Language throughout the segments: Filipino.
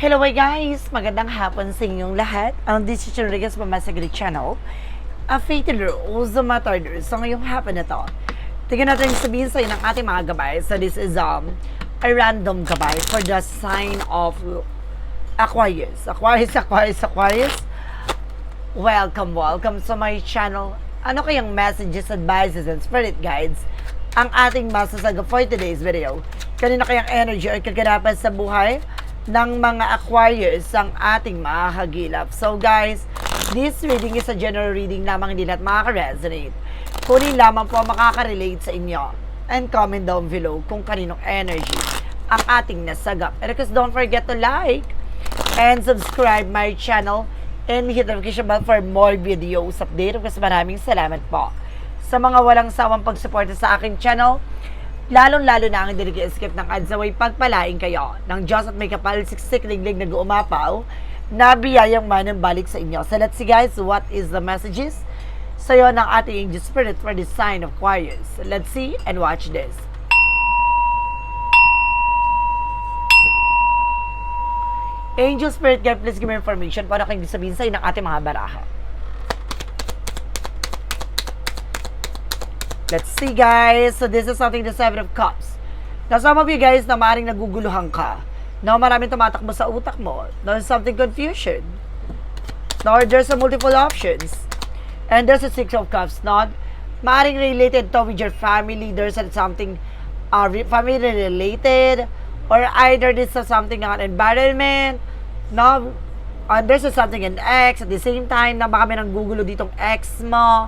Hello hi guys! Magandang hapon sa inyong lahat. Ang this is Rodriguez from Masagri Channel. A fatal rules of matter sa ngayong hapon na to. Tingnan natin sabihin sa ng ating mga gabay. So this is um, a random gabay for the sign of Aquarius. Aquarius, Aquarius, Aquarius. Welcome, welcome sa my channel. Ano kayang messages, advices, and spirit guides ang ating masasaga for today's video? Kanina kayang energy or kaganapan sa buhay ng mga Aquarius ang ating makakagilap. So guys, this reading is a general reading lamang hindi lahat makaka-resonate. Kunin lamang po makaka-relate sa inyo. And comment down below kung kaninong energy ang ating nasagap. And because don't forget to like and subscribe my channel and hit the notification bell for more videos update. Kasi maraming salamat po sa mga walang sawang pagsuporta sa aking channel. Lalong-lalo na ang hindi skip ng ads away pagpalain kayo ng Diyos at may kapal siksik liglig na umapaw na biyayang manang balik sa inyo. So let's see guys, what is the messages sa'yo ng ating angel spirit for the sign of Aquarius. Let's see and watch this. Angel Spirit Guide, please give me information para kayong sabihin sa'yo ng ating mga baraha. Let's see guys. So this is something the Seven of Cups. Now some of you guys na maaaring naguguluhan ka. Now maraming tumatakbo sa utak mo. Now something confusion. Now there's a multiple options. And there's a Six of Cups. Now maaaring related to with your family. There's something uh, family related. Or either this is something on environment. No, uh, there's something in X. At the same time, na baka may nanggugulo ditong X mo.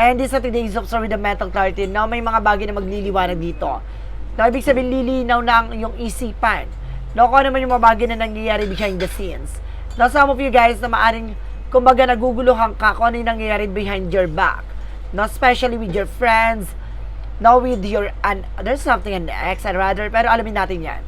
And this at today's of with the mental clarity, no, may mga bagay na magliliwanag dito. No, ibig sabihin, lilinaw na ang iyong isipan. No, kung ano man yung mga bagay na nangyayari behind the scenes. No, some of you guys na maaring, kumbaga, naguguluhan ka kung ano yung nangyayari behind your back. No, especially with your friends, no, with your, and there's something in ex, and rather, pero alamin natin yan.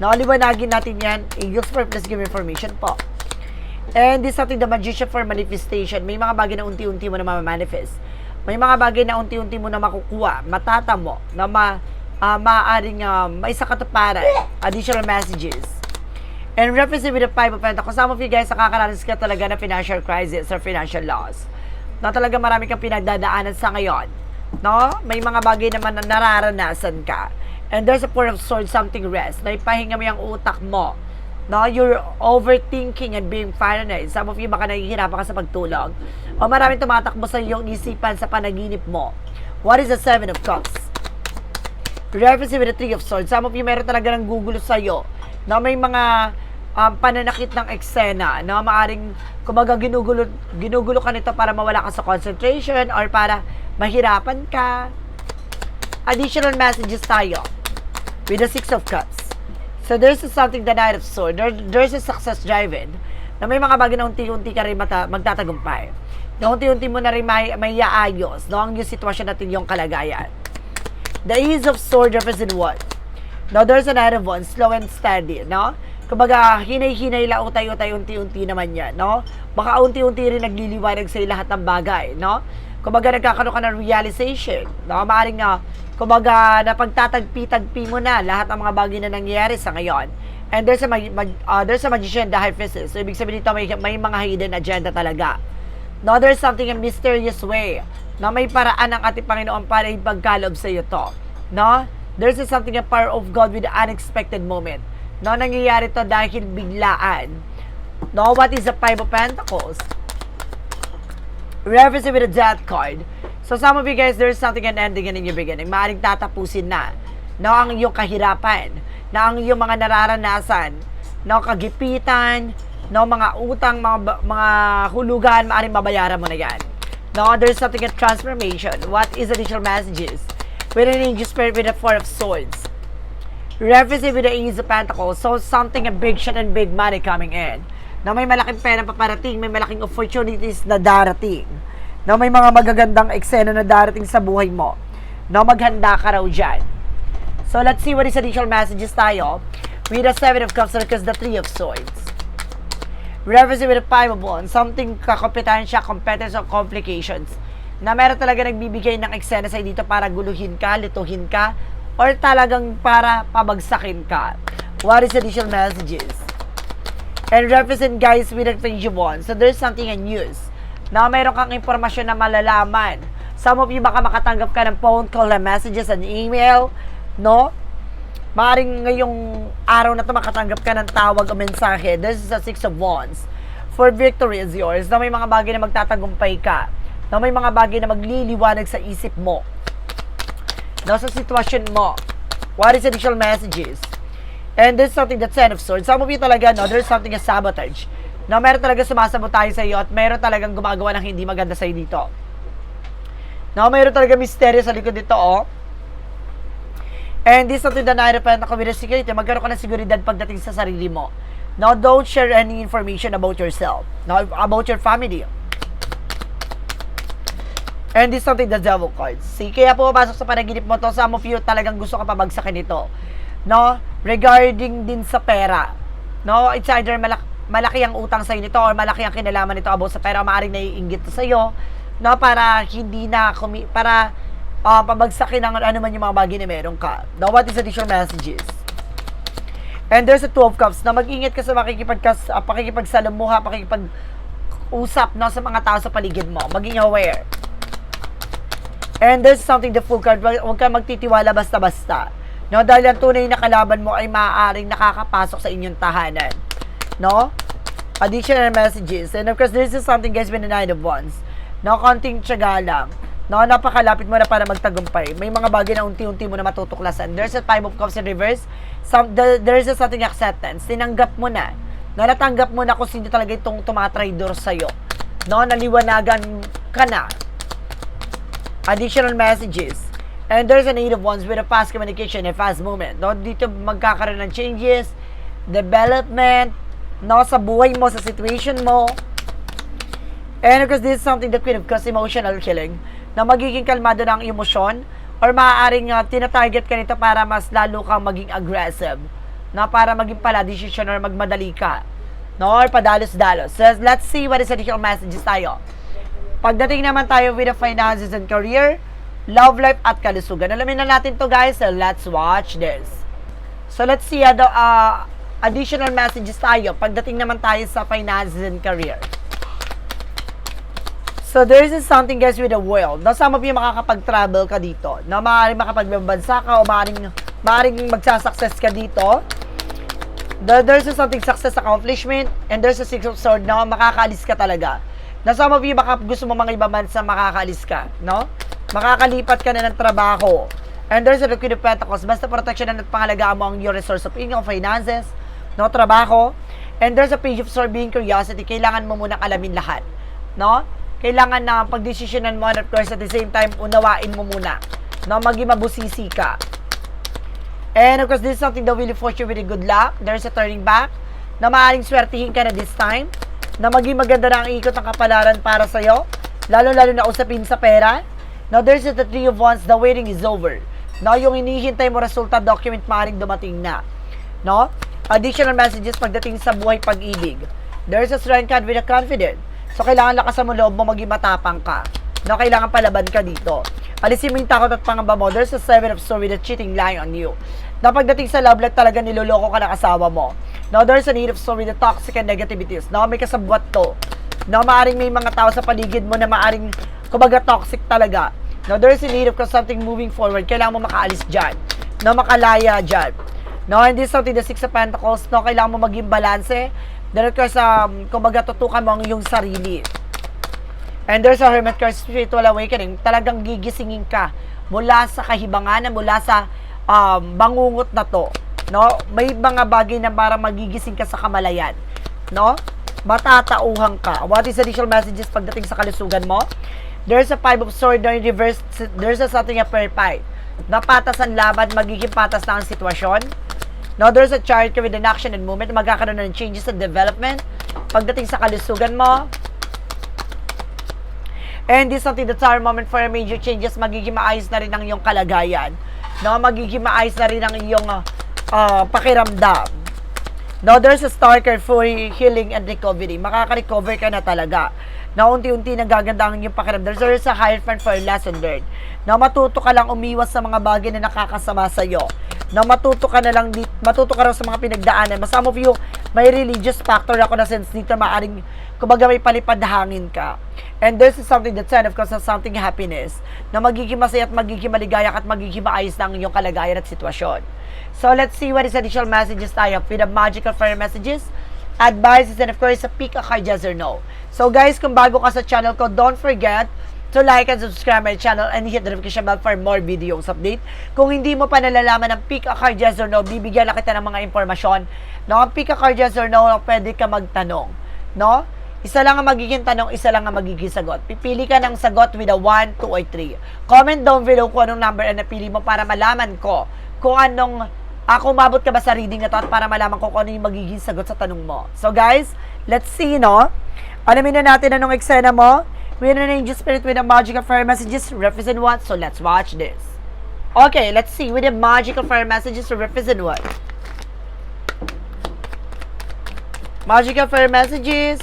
No, liwanagin natin yan. For plus give information po. And this something the magician for manifestation. May mga bagay na unti-unti mo na ma-manifest. May mga bagay na unti-unti mo na makukuha, matatamo, na ma, uh, maaaring uh, may sa additional messages. And represent with the Five of Pentacles, some of you guys nakakaranas ka talaga na financial crisis or financial loss. Na talaga marami kang pinagdadaanan sa ngayon. No? May mga bagay naman na nararanasan ka. And there's a four of swords, something rest. Na ipahinga mo yung utak mo. No, you're overthinking and being paranoid. Some of you baka nahihirapan ka sa pagtulog. O maraming tumatakbo sa iyong isipan sa panaginip mo. What is the Seven of Cups? Reference with the Three of Swords. Some of you meron talaga ng gugulo sa iyo. No, may mga um, pananakit ng eksena. No, maaring kumaga ginugulo, ginugulo ka nito para mawala ka sa concentration or para mahirapan ka. Additional messages tayo with the Six of Cups. So there's something Knight of Swords. There, there's a success driven na may mga bagay na unti-unti ka rin mata, magtatagumpay. Na unti-unti mo na rin may, may yaayos no, ang yung sitwasyon natin yung kalagayan. The Ace of Swords represent what? Now, there's a Knight of Wands, slow and steady, no? Kumbaga, hinay-hinay lang utay-utay, unti-unti naman yan, no? Baka unti-unti rin nagliliwanag sa lahat ng bagay, no? Kumbaga, nagkakaroon ka ng realization, no? Maaring na, kumbaga, napagtatagpi-tagpi mo na lahat ng mga bagay na nangyayari sa ngayon. And there's a, mag, mag, uh, there's a magician, high priestess. So, ibig sabihin dito, may, may mga hidden agenda talaga. No, there's something in mysterious way na may paraan ng ating Panginoon para ipagkalob sa iyo to. No? There's a something a power of God with unexpected moment. No, nangyayari to dahil biglaan. No, what is the Five of Pentacles? Reference with a death card. So some of you guys, there's something an ending in your beginning. Maaring tatapusin na. No, ang iyong kahirapan. Na ang iyong mga nararanasan. No, kagipitan. No, mga utang, mga, mga hulugan, maaring mabayaran mo na yan. No, there's something a transformation. What is additional messages? With an angel spirit with a four of swords. Reference with the Ace of Pentacles. So, something a big shot and big money coming in. Na may malaking pera paparating, may malaking opportunities na darating. Na may mga magagandang eksena na darating sa buhay mo. Na maghanda ka raw dyan. So, let's see what is additional messages tayo. With the Seven of Cups because the Three of Swords. Reference with the Five of Wands. Something kakompetansya, competence, or complications. Na meron talaga nagbibigay ng eksena sa'yo dito para guluhin ka, lituhin ka, or talagang para pabagsakin ka. What is additional messages? And represent guys with a range of. So there's something in news. Na mayroon kang impormasyon na malalaman. Some of you baka makatanggap ka ng phone call, na messages, and email. No? Maaring ngayong araw na to makatanggap ka ng tawag o mensahe. This is a Six of Wands. For victory is yours. Na may mga bagay na magtatagumpay ka. Na may mga bagay na magliliwanag sa isip mo. Na sa sitwasyon mo. What is additional messages? And there's something that's Ten of Swords. Some of you talaga, no, there's something as sabotage. Na meron talaga sumasabot tayo sa iyo at meron talagang gumagawa ng hindi maganda sa iyo dito. No, meron talaga misteryo sa likod dito, oh. And this is something that na-repent ako with the security. Magkaroon ka ng seguridad pagdating sa sarili mo. No, don't share any information about yourself. No, about your family. And this is something the devil cards. See, kaya pumapasok sa panaginip mo to, some of you talagang gusto ka pabagsakin ito. No? Regarding din sa pera. No? It's either malak- malaki ang utang sa nito or malaki ang kinalaman nito about sa pera, maaaring naiinggit sa iyo. No? Para hindi na, kumi- para ah, pabagsakin ang ano man yung mga bagay na meron ka. Now, what is additional messages? And there's a two of cups na mag-ingat ka sa makikipagkas, uh, pakikipagsalamuha, pakikipag-usap no, sa mga tao sa paligid mo. Maging aware. And there's something the full card, wag huwag ka magtitiwala basta-basta. No, dahil ang tunay na kalaban mo ay maaaring nakakapasok sa inyong tahanan. No? Additional messages. And of course, this is something guys with the nine of wands. No, konting tiyaga lang. No, napakalapit mo na para magtagumpay. May mga bagay na unti-unti mo na matutuklasan. There's a five of cups in reverse. Some, the, there's a something acceptance. Tinanggap mo na. No, natanggap mo na kung sino talaga itong tumatraidor sa'yo. No, naliwanagan ka na additional messages. And there's an eight of wands with a fast communication and fast movement. No, dito magkakaroon ng changes, development, no, sa buhay mo, sa situation mo. And because this is something that could have caused emotional killing, na magiging kalmado ng emosyon, or maaaring uh, tinatarget ka nito para mas lalo kang maging aggressive, na para maging pala decision or magmadali ka, no, or padalos-dalos. So, let's see what is additional messages tayo. Pagdating naman tayo with the finances and career, love life at kalusugan. Alamin na natin to guys, so let's watch this. So let's see uh, the uh, additional messages tayo pagdating naman tayo sa finances and career. So there is something guys with the world. Na some of you makakapag-travel ka dito. Na maaaring makapagbansa ka o maaaring, maaaring magsasuccess ka dito. There, there's something success accomplishment and there's a six of sword na makakaalis ka talaga. Na some of you baka gusto mo mga ibang bansa makakaalis ka, no? Makakalipat ka na ng trabaho. And there's a the Queen of Pentacles. Basta protection at pangalagaan mo ang your resource of income, finances, no? Trabaho. And there's a Page of Sword being curiosity. Kailangan mo munang alamin lahat, no? Kailangan na pagdesisyonan mo and of course at the same time unawain mo muna. No? Maging mabusisi ka. And of course, this is something that will force you with good luck. There's a turning back na maaaring swertihin ka na this time na maging maganda na ang ikot ng kapalaran para sa'yo. Lalo-lalo na usapin sa pera. Now, there's the three of wands, the waiting is over. Now, yung hinihintay mo resulta document maaaring dumating na. No? Additional messages pagdating sa buhay pag-ibig. There's a strength card with a confident. So, kailangan lakasan mo loob mo, maging matapang ka. No, kailangan palaban ka dito. Alisin mo yung takot at pangamba mo. There's a seven of swords with a cheating lying on you. Na pagdating sa love life talaga niloloko ka ng asawa mo. No, there's a need of swords with the toxic and negativities. No, may kasabwat to. No, maaring may mga tao sa paligid mo na maaring kumbaga toxic talaga. No, there's a need of something moving forward. Kailangan mo makaalis dyan. No, makalaya dyan. No, and this is something the Six of Pentacles. No, kailangan mo maging balanse. Dahil kasi, um, kumbaga, tutukan mo ang iyong sarili. And there's a Hermit card, Spiritual Awakening. Talagang gigisingin ka mula sa kahibangan, mula sa um, bangungot na to. No? May mga bagay na para magigising ka sa kamalayan. No? Matatauhan ka. What is additional messages pagdating sa kalusugan mo? There's a Five of Swords na reverse. There's a something a perfect. Napatas ang laban, magiging patas na ang sitwasyon. No, there's a chart with an action and movement. Magkakaroon ng changes and development. Pagdating sa kalusugan mo, And this is something that's our moment for major changes. Magiging maayos na rin ang iyong kalagayan. No, magiging maayos na rin ang iyong uh, pakiramdam. No, there's a star card for healing and recovery. Makaka-recover ka na talaga. Na unti-unti nagaganda ang iyong pakiramdam. There is a higher friend for lesson learned. Na matuto ka lang umiwas sa mga bagay na nakakasama sa iyo. Na matuto ka na lang, di, matuto ka rin sa mga pinagdaanan. Mas Some of you, may religious factor ako na sense dito maaring, kumbaga may palipad hangin ka. And this is something that sign of course something happiness na magiging masaya at magiging maligaya at magiging maayos na ang iyong kalagayan at sitwasyon. So let's see what is additional messages tayo with the magical fire messages advices, and of course, pick a card yes or no. So guys, kung bago ka sa channel ko, don't forget to like and subscribe my channel and hit the notification bell for more videos update. Kung hindi mo pa nalalaman ng pick a card yes or no, bibigyan na kita ng mga impormasyon. No, ang pick a card yes or no, pwede ka magtanong. No? Isa lang ang magiging tanong, isa lang ang magiging sagot. Pipili ka ng sagot with a 1, 2, or 3. Comment down below kung anong number ang napili mo para malaman ko kung anong ako umabot ka ba sa reading na to para malaman ko kung ano yung magiging sagot sa tanong mo. So guys, let's see, no? Alamin na natin anong eksena mo. We're an angel spirit with a magical fire messages represent what? So let's watch this. Okay, let's see with the magical fire messages represent what? Magical fire messages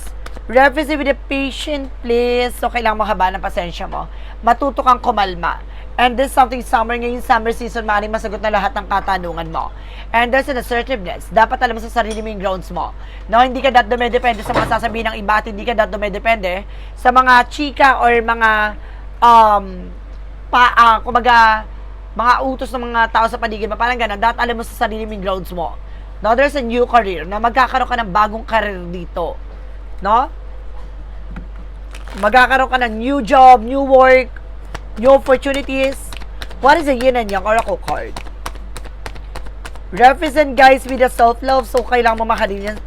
represent with a patient please. So kailangan mo haba ng pasensya mo. Matuto kang kumalma. And this something summer, ngayon summer season, maaaring masagot na lahat ng katanungan mo. And there's an assertiveness. Dapat alam mo sa sarili mo yung grounds mo. No, hindi ka dat dumedepende sa mga sasabihin ng iba at hindi ka dat dumedepende sa mga chika or mga um, pa, uh, kumbaga, mga utos ng mga tao sa paligid mo. Parang ganun. Dapat alam mo sa sarili mo yung grounds mo. No, there's a new career na magkakaroon ka ng bagong career dito. No? Magkakaroon ka ng new job, new work, new opportunities. What is a yin and yang oracle card? Represent guys with a self-love so kailangan mo mahalin yan.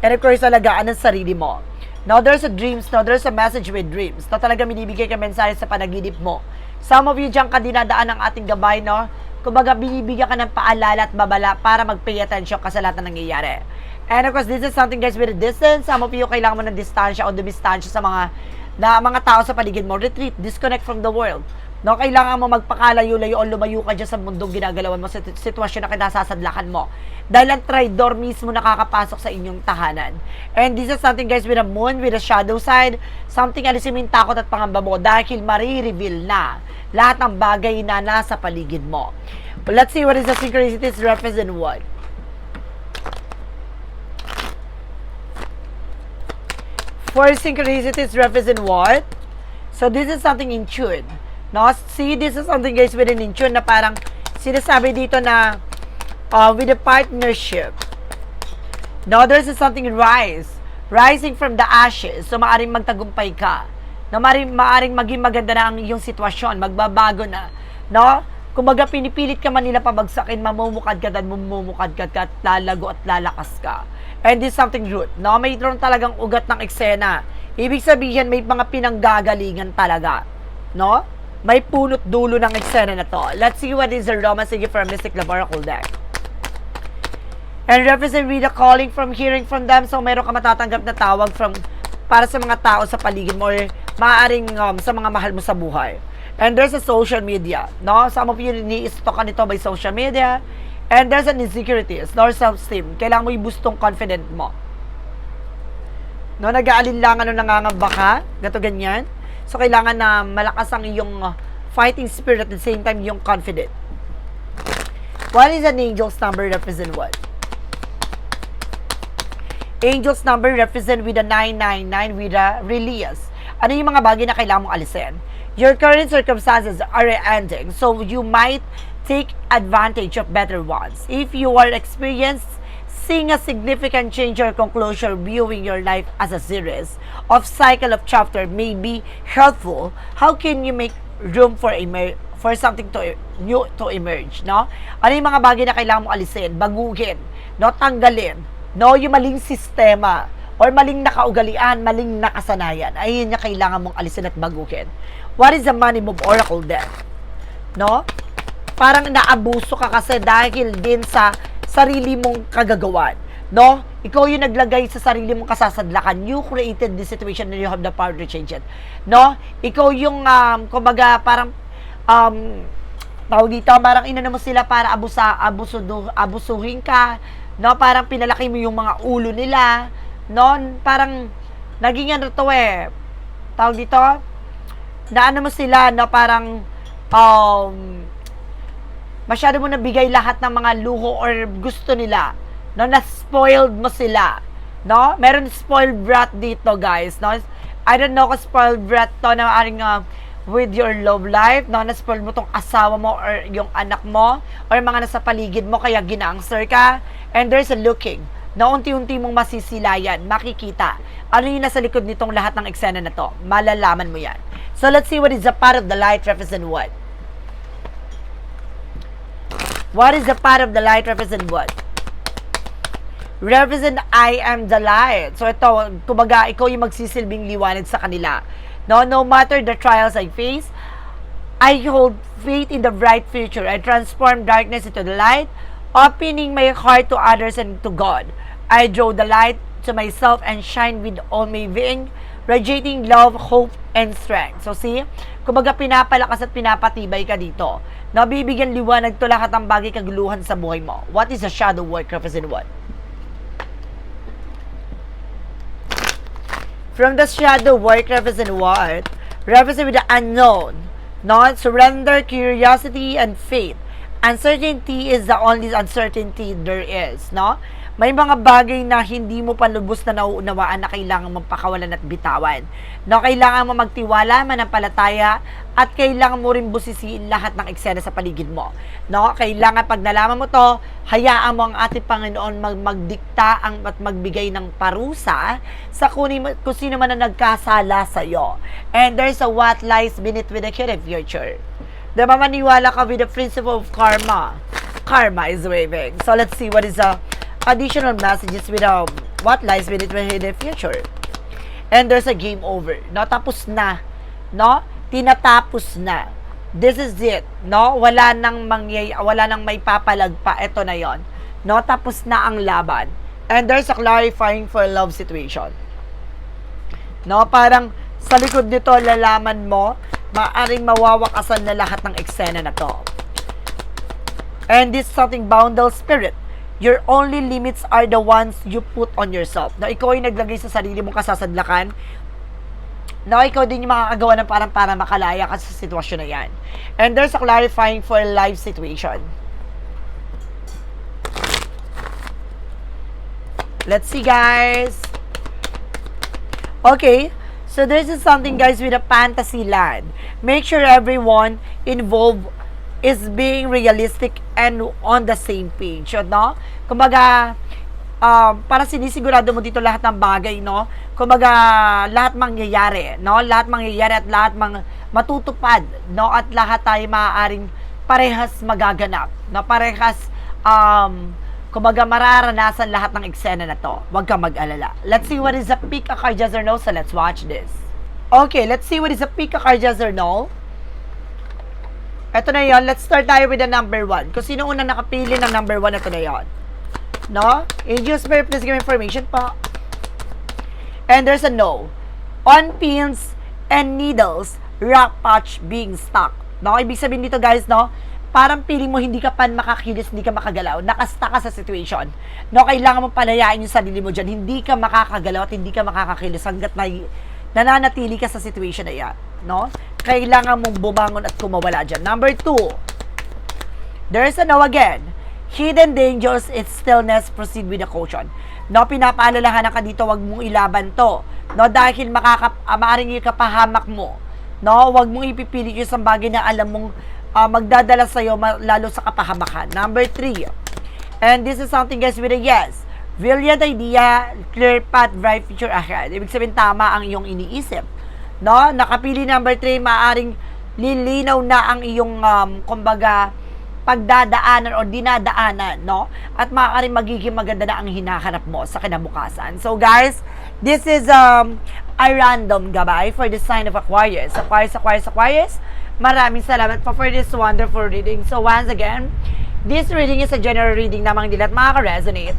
And of course, alagaan ang sarili mo. Now, there's a dreams, now there's a message with dreams na talaga binibigay ka mensahe sa panaginip mo. Some of you dyan ka dinadaan ng ating gabay, no? Kumbaga, binibigyan ka ng paalala at babala para mag-pay attention ka sa lahat na nangyayari. And of course, this is something guys with a distance. Some of you, kailangan mo ng distansya o dumistansya sa mga na mga tao sa paligid mo. Retreat, disconnect from the world. No, kailangan mo magpakalayo-layo o lumayo ka dyan sa mundong ginagalawan mo, sa sitwasyon na kinasasadlakan mo. Dahil ang traitor mismo nakakapasok sa inyong tahanan. And this is something guys with a moon, with a shadow side, something alisin mo yung takot at pangamba mo dahil marireveal na lahat ng bagay na nasa paligid mo. But let's see what is the synchronicities represent what. For synchronicities represent what? So this is something in tune. No? See, this is something guys with an in tune na parang sinasabi dito na uh, with a partnership. No, there's something rise. Rising from the ashes. So maaring magtagumpay ka. No, maaring, maaring maging maganda na ang iyong sitwasyon. Magbabago na. No? Kumbaga pinipilit ka man nila pabagsakin, mamumukad ka at mamumukad ka at lalago at lalakas ka. And this is something root. No? Mayroon talagang ugat ng eksena. Ibig sabihin, may mga pinanggagalingan talaga. No? May punot dulo ng eksena na to. Let's see what is the romance sige for a Mystic Love Oracle deck. And represent with the calling from hearing from them. So, meron ka matatanggap na tawag from para sa mga tao sa paligid mo or maaaring um, sa mga mahal mo sa buhay. And there's a social media. No? Some of you ni-stock ka nito by social media. And there's an insecurities, no self-esteem. Kailangan mo i-boost tong confident mo. No, nag-aalinlangan o nangangamba ka, gato ganyan. So, kailangan na malakas ang iyong uh, fighting spirit at the same time yung confident. What is an angel's number represent what? Angel's number represent with a 999 with a release. Ano yung mga bagay na kailangan mong alisin? Your current circumstances are ending, so you might take advantage of better ones. If you are experienced seeing a significant change or conclusion viewing your life as a series of cycle of chapter may be helpful. How can you make room for emer- for something to new to emerge no? Ano yung mga bagay na kailangan mo alisin? Baguhin no? Tanggalin no? Yung maling sistema or maling nakaugalian maling nakasanayan ay yun yung kailangan mong alisin at baguhin what is the money move oracle then no parang naabuso ka kasi dahil din sa sarili mong kagagawan. No? Ikaw yung naglagay sa sarili mong kasasadlakan. You created the situation and you have the power to change it. No? Ikaw yung, um, kumbaga, parang, um, tawag dito, parang inano mo sila para abusa, abuso, abusuhin ka. No? Parang pinalaki mo yung mga ulo nila. No? Parang, naging ano to eh, tawag dito, na ano mo sila, na parang, um, masyado mo nabigay lahat ng mga luho or gusto nila. No, na-spoiled mo sila. No? Meron spoiled brat dito, guys. No? I don't know kung spoiled brat to na maaaring uh, with your love life, no? Na-spoiled mo tong asawa mo or yung anak mo or mga nasa paligid mo kaya ginaangster ka. And there's a looking na unti-unti mong masisilayan, makikita. Ano yung nasa likod nitong lahat ng eksena na to? Malalaman mo yan. So let's see what is the part of the light represent what? What is the part of the light represent what? Represent I am the light. So ito, kumbaga, ikaw yung magsisilbing liwanag sa kanila. No, no matter the trials I face, I hold faith in the bright future. I transform darkness into the light, opening my heart to others and to God. I draw the light to myself and shine with all my being, radiating love, hope, and strength. So see, kumbaga pinapalakas at pinapatibay ka dito. Nabibigyan liwanag to lahat ng bagay kaguluhan sa buhay mo. What is a shadow work represent what? From the shadow work represent what? Represent with the unknown. Not surrender, curiosity, and faith. Uncertainty is the only uncertainty there is, no? May mga bagay na hindi mo pa lubos na nauunawaan na kailangan mong pakawalan at bitawan. No, kailangan mo magtiwala, manampalataya, at kailangan mo rin busisiin lahat ng eksena sa paligid mo. No, kailangan pag nalaman mo to, hayaan mo ang ating Panginoon mag magdikta ang, at magbigay ng parusa sa kunin, kung sino man na nagkasala sa iyo. And there's a what lies beneath with the current future. Diba maniwala ka with the principle of karma? Karma is waving. So let's see what is the additional messages with um, what lies beneath in the future. And there's a game over. No, tapos na. No? Tinatapos na. This is it. No? Wala nang mangyay, wala nang may papalag pa. Ito na yon. No? Tapos na ang laban. And there's a clarifying for love situation. No? Parang sa likod nito, lalaman mo, maaring mawawakasan na lahat ng eksena na to. And this something boundal spirit. Your only limits are the ones you put on yourself. Na ikaw ay naglagay sa sarili mong kasasadlakan, na ikaw din yung makakagawa ng parang para makalaya ka sa sitwasyon na yan. And there's a clarifying for life situation. Let's see, guys. Okay, so this is something, guys, with a fantasy land. Make sure everyone involved is being realistic and on the same page, no? Kumbaga, um, para sinisigurado mo dito lahat ng bagay, no? Kumbaga, lahat mangyayari, no? Lahat mangyayari at lahat mang matutupad, no? At lahat tayo maaaring parehas magaganap, no? Parehas, um, kumbaga mararanasan lahat ng eksena na to. Huwag kang mag-alala. Let's see what is a pick a card yes or no, so let's watch this. Okay, let's see what is a pick a card yes or no. Ito na yon. Let's start tayo with the number one. Kung sino una nakapili ng number one, ito na yon. No? Angel Spirit, please give information pa. And there's a no. On pins and needles, rock patch being stuck. No? Ibig sabihin dito guys, no? Parang feeling mo hindi ka pa makakilis, hindi ka makagalaw. Nakasta ka sa situation. No? Kailangan mo palayain yung sarili mo dyan. Hindi ka makakagalaw at hindi ka makakakilis hanggat na nananatili ka sa situation na yan. No? Kailangan mong bumangon at kumawala dyan. Number two, there's a no again. Hidden dangers in stillness, proceed with the caution. No, pinapaalalahanan ka dito, wag mong ilaban to. No, dahil makaka, uh, maaring ikapahamak mo. No, wag mong ipipilit yung isang bagay na alam mong uh, magdadala sa'yo lalo sa kapahamakan. Number three, and this is something guys with a yes. Brilliant idea, clear path, bright future ahead. Ibig sabihin, tama ang iyong iniisip. No? Nakapili number 3, maaring lilinaw na ang iyong, um, kumbaga, pagdadaanan o dinadaanan, no? At maaaring magiging maganda na ang hinahanap mo sa kinabukasan. So, guys, this is um, a random gabay for the sign of Aquarius. Aquarius, Aquarius, Aquarius, maraming salamat po for this wonderful reading. So, once again, this reading is a general reading namang dilat makaka-resonate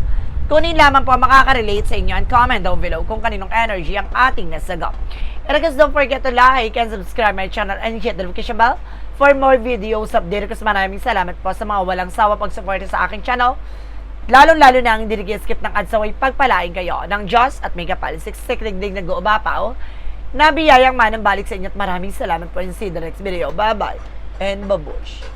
Kunin lamang po makaka-relate sa inyo and comment down below kung kaninong energy ang ating nasagap. And guys, don't forget to like and subscribe my channel and hit the notification bell for more videos update. Kasi maraming salamat po sa mga walang sawa pag-support sa aking channel. Lalong-lalo na ang hindi skip ng adsaway pagpalain kayo ng Diyos at may kapal. Siksik digdig nag-uubapaw. Na biyayang manang balik sa inyo at maraming salamat po rin sa the next video. Bye-bye and babush!